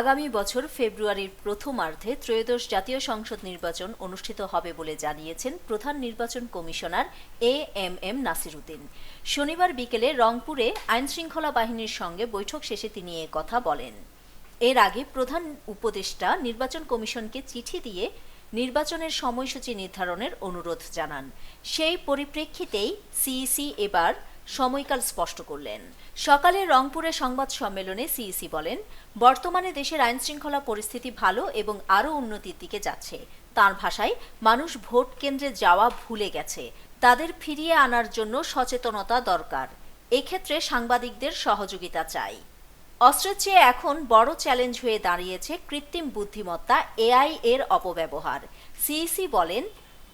আগামী বছর ফেব্রুয়ারির প্রথমার্ধে ত্রয়োদশ জাতীয় সংসদ নির্বাচন অনুষ্ঠিত হবে বলে জানিয়েছেন প্রধান নির্বাচন commissioner A M M Nasiruddin. শনিবার বিকেলে রংপুরে আইনশৃঙ্খলা বাহিনীর সঙ্গে বৈঠক শেষে তিনি এ কথা বলেন। এর আগে প্রধান উপদেষ্টা নির্বাচন কমিশনকে চিঠি দিয়ে নির্বাচনের সময়সূচি নির্ধারণের অনুরোধ জানান। সেই পরিপ্রেক্ষিতেই সিইসি এবার সময়কাল স্পষ্ট করলেন। সকালে রংপুরে সংবাদ সম্মেলনে সিইসি বলেন, বর্তমানে দেশের আইনশৃঙ্খলা পরিস্থিতি ভালো এবং আরও উন্নতির দিকে যাচ্ছে। তার ভাষায়, মানুষ ভোট কেন্দ্রে যাওয়া ভুলে গেছে। তাদের ফিরিয়ে আনার জন্য সচেতনতা দরকার। এক্ষেত্রে সাংবাদিকদের সহযোগিতা চাই। অস্ত্রের চেয়ে এখন বড় চ্যালেঞ্জ হয়ে দাঁড়িয়েছে কৃত্রিম বুদ্ধিমত্তা এআই এর অপব্যবহার। সিইসি বলেন,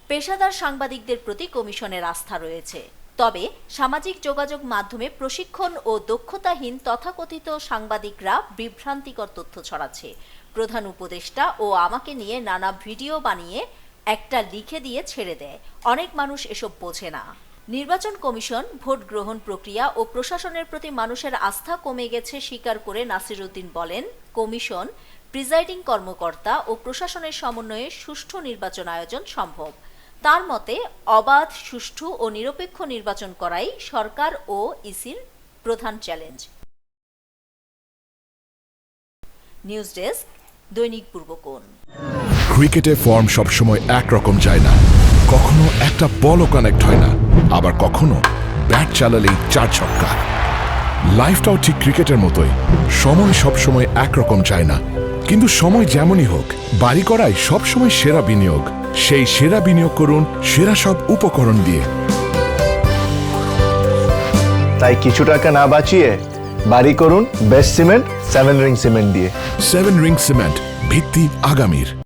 পেশাদার সাংবাদিকদের প্রতি কমিশনের আস্থা রয়েছে। তবে সামাজিক যোগাযোগ মাধ্যমে প্রশিক্ষণ ও দক্ষতাহীন তথাকথিত সাংবাদিকরা বিভ্রান্তিকর তথ্য ছড়াচ্ছে। প্রধান উপদেষ্টা ও আমাকে নিয়ে নানা ভিডিও বানিয়ে একটা লিখে দিয়ে ছেড়ে দেয়। অনেক মানুষ এসব বোঝে না। নির্বাচন কমিশন ভোট গ্রহণ প্রক্রিয়া ও প্রশাসনের প্রতি মানুষের আস্থা কমে গেছে স্বীকার করে নাসিরুদ্দিন বলেন, কমিশন, প্রিজাইডিং কর্মকর্তা ও প্রশাসনের সমন্বয়ে সুষ্ঠু নির্বাচন আয়োজন সম্ভব। তার মতে, অবাধ, সুষ্ঠু ও নিরপেক্ষ নির্বাচন করাই সরকার ও ইসির প্রধান চ্যালেঞ্জ। নিউজ ডেস্ক, দৈনিক পূর্বকোণ। ক্রিকেটে ফর্ম সবসময় একরকম যায় না। কখনো একটা বলও কানেক্ট হয় না। আবার কখনো ব্যাট চালালেই চার ছক্কা। লাইফটাও ঠিক ক্রিকেটের মতোই। সময় সবসময় একরকম যায় না। কিন্তু সময় যেমনই হোক বাড়ি করাই সবসময় সেরা বিনিয়োগ। সেই সেরা বিনিয়োগ করুন সেরা সব উপকরণ দিয়ে। তাই কিছু টাকা না বাঁচিয়ে বাড়ি করুন best cement seven ring cement দিয়ে। সেভেন রিং সিমেন্ট ভিত্তি আগামীর।